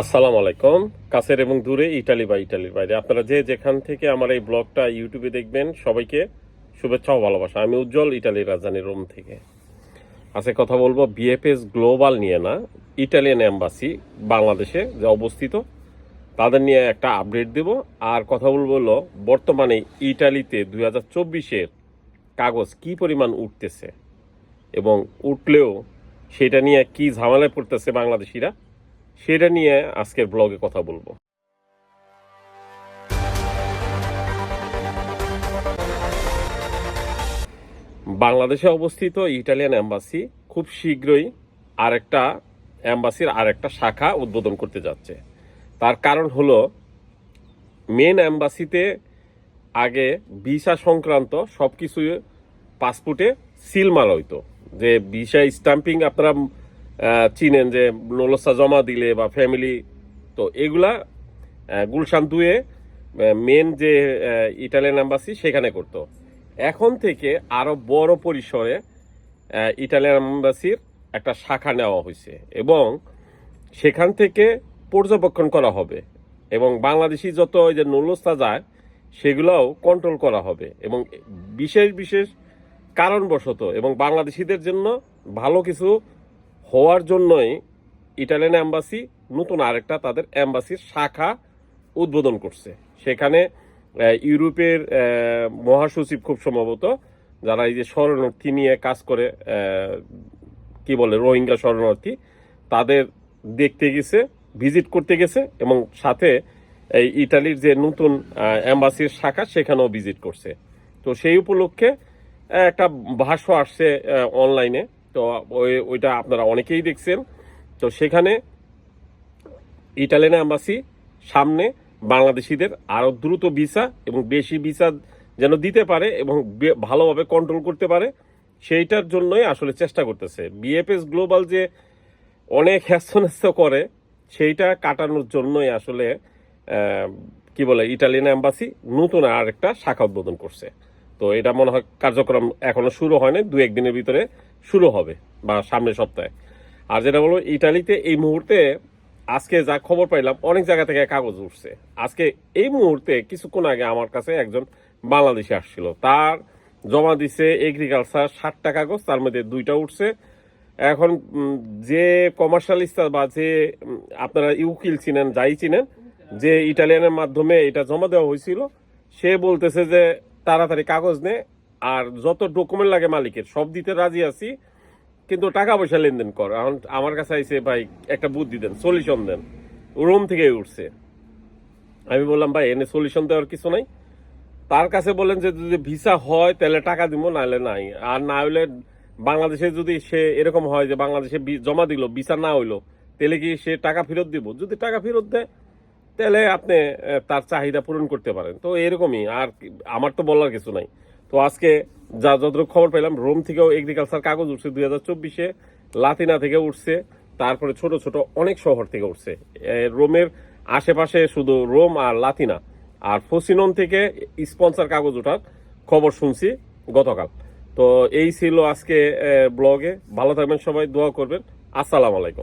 আসসালামু আলাইকুম। কাছের এবং দূরে ইটালি বা ইটালির বাইরে। আপনারা যে যেখান থেকে আমার এই ব্লগটা ইউটিউবে দেখবেন, সবাইকে শুভেচ্ছা ও ভালোবাসা। আমি উজ্জ্বল ইটালির রাজধানী রোম থেকে। আজকে কথা বলব বিএফএস গ্লোবাল নিয়ে না, ইটালিয়ান এম্বাসি বাংলাদেশে যে অবস্থিত, তাদের নিয়ে একটা আপডেট দেব। আর কথা বলব হলো, বর্তমানে ইটালিতে দুই হাজার চব্বিশের কাগজ কি পরিমাণ উঠতেছে এবং উঠলেও সেটা নিয়ে কি ঝামেলায় পড়তেছে বাংলাদেশিরা সেটা নিয়ে আজকের ব্লগে কথা বলব। বাংলাদেশে অবস্থিত ইটালিয়ান এম্বাসি খুব শীঘ্রই আরেকটা এম্বাসির আরেকটা শাখা উদ্বোধন করতে যাচ্ছে। তার কারণ হলো মেন এম্বাসিতে আগে ভিসা সংক্রান্ত সব কিছু পাসপোর্টে সিল মারা হইতো। যে ভিসা স্টাম্পিং আপনারা চিনেন যে নলসা জমা দিলে বা ফ্যামিলি তো এগুলা গুলশান দুয়ে মেন যে ইটালিয়ান এম্বাসি সেখানে করতো। এখন থেকে আরও বড় পরিসরে ইটালিয়ান এম্বাসির একটা শাখা নেওয়া হয়েছে এবং সেখান থেকে পর্যবেক্ষণ করা হবে এবং বাংলাদেশি যত ওই যে নলস্তা যায়, সেগুলোও কন্ট্রোল করা হবে এবং বিশেষ বিশেষ কারণবশত এবং বাংলাদেশিদের জন্য ভালো কিছু হওয়ার জন্যই ইটালিয়ান অ্যাম্বাসি নতুন আরেকটা তাদের অ্যাম্বাসির শাখা উদ্বোধন করছে। সেখানে ইউরোপের মহাসচিব খুব সম্ভবত, যারা এই যে শরণার্থী নিয়ে কাজ করে কি বলে, রোহিঙ্গা শরণার্থী, তাদের দেখতে গেছে, ভিজিট করতে গেছে এবং সাথে এই ইটালির যে নতুন অ্যাম্বাসির শাখা সেখানেও ভিজিট করছে। তো সেই উপলক্ষে একটা ভাষ্য আসছে অনলাইনে। তো ওই, ওইটা আপনারা অনেকেই দেখছেন। তো সেখানে ইটালিয়ান এম্বাসি সামনে বাংলাদেশিদের আরও দ্রুত ভিসা এবং বেশি ভিসা যেন দিতে পারে এবং ভালোভাবে কন্ট্রোল করতে পারে, সেইটার জন্যই আসলে চেষ্টা করতেছে। বিএফএস গ্লোবাল যে অনেক হ্যাস্ত করে, সেইটা কাটানোর জন্যই আসলে কি বলে, ইটালিয়ান এম্বাসি নতুন আর একটা শাখা উদ্বোধন করছে। তো এটা মনে হয় কার্যক্রম এখনও শুরু হয়নি দু একদিনের ভিতরে শুরু হবে, বা সামনের সপ্তাহে। আর যেটা বলো ইটালিতে এই মুহূর্তে আজকে যা খবর পাইলাম, অনেক জায়গা থেকে কাগজ উঠছে। আজকে এই মুহূর্তে কিছুক্ষণ আগে আমার কাছে একজন বাংলাদেশি আসছিল। তার জমা দিছে এগ্রিকালচার ষাটটা কাগজ, তার মধ্যে দুইটা উঠছে। এখন যে কমার্শিয়ালিস্ট বা যে আপনারা ইউকিল চিনেন, যাই চিনেন, যে ইটালিয়ানের মাধ্যমে এটা জমা দেওয়া হয়েছিল, সে বলতেছে যে তাড়াতাড়ি কাগজ নে আর যত ডকুমেন্ট লাগে মালিকের, সব দিতে রাজি আছি, কিন্তু টাকা পয়সা লেনদেন কর। এখন আমার কাছে আইসে ভাই, একটা বুদ্ধি দেন সলিউশন দেন। রোম থেকে উঠছে। আমি বললাম, ভাই, এনে সলিউশন দেওয়ার কিছু নাই। তার কাছে বলেন যে, যদি ভিসা হয়, তাহলে টাকা দিব, নাহলে নাই। আর না হলে বাংলাদেশে যদি সে এরকম হয় যে, বাংলাদেশে জমা দিল ভিসা না হইল, তাহলে কি সে টাকা ফেরত দিব? যদি টাকা ফেরত দেয়, তাহলে আপনি তার চাহিদা পূরণ করতে পারেন। তো এরকমই, আর আমার তো বলার কিছু নাই। তো আজকে যা যতটুকু খবর পেলাম, রোম থেকেও এগ্রিকালচার কাগজ উঠছে দুই হাজার চব্বিশে, লাতিনা থেকে উঠছে, তারপরে ছোট ছোট অনেক শহর থেকে উঠছে। রোমের আশেপাশে শুধু রোম আর লাতিনা। আর ফসিনন থেকে স্পন্সর কাগজ ওঠার খবর শুনছি গতকাল। তো এই ছিল আজকে ব্লগে। ভালো থাকবেন সবাই, দোয়া করবেন। আসসালামু আলাইকুম।